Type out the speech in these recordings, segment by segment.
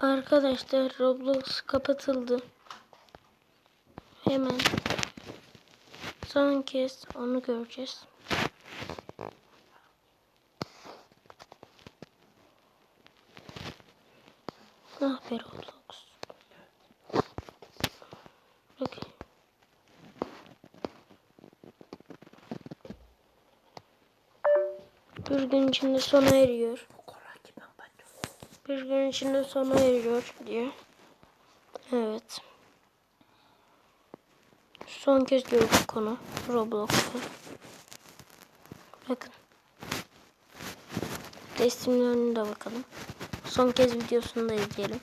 Arkadaşlar Roblox kapatıldı. Hemen son kez onu göreceğiz. Ah be Roblox. Bakın. Bir gün içinde sona eriyor. Bir gün içinde sona eriyor diyor. Evet. Son kez gördük konu Roblox'u. Bakın. Testimlerini de bakalım. Son kez videosunu da izleyelim.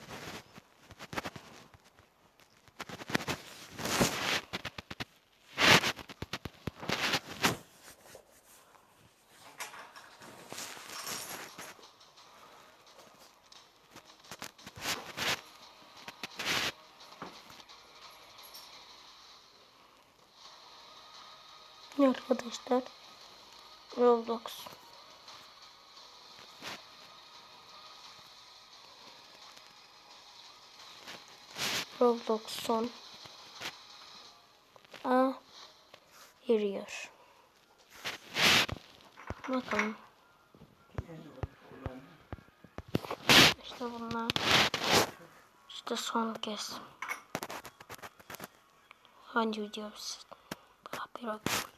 Arkadaşlar Roblox Roblox son A eriyor. Bakalım. İşte bunlar. İşte son kez. Hangi video? Beraber bakalım.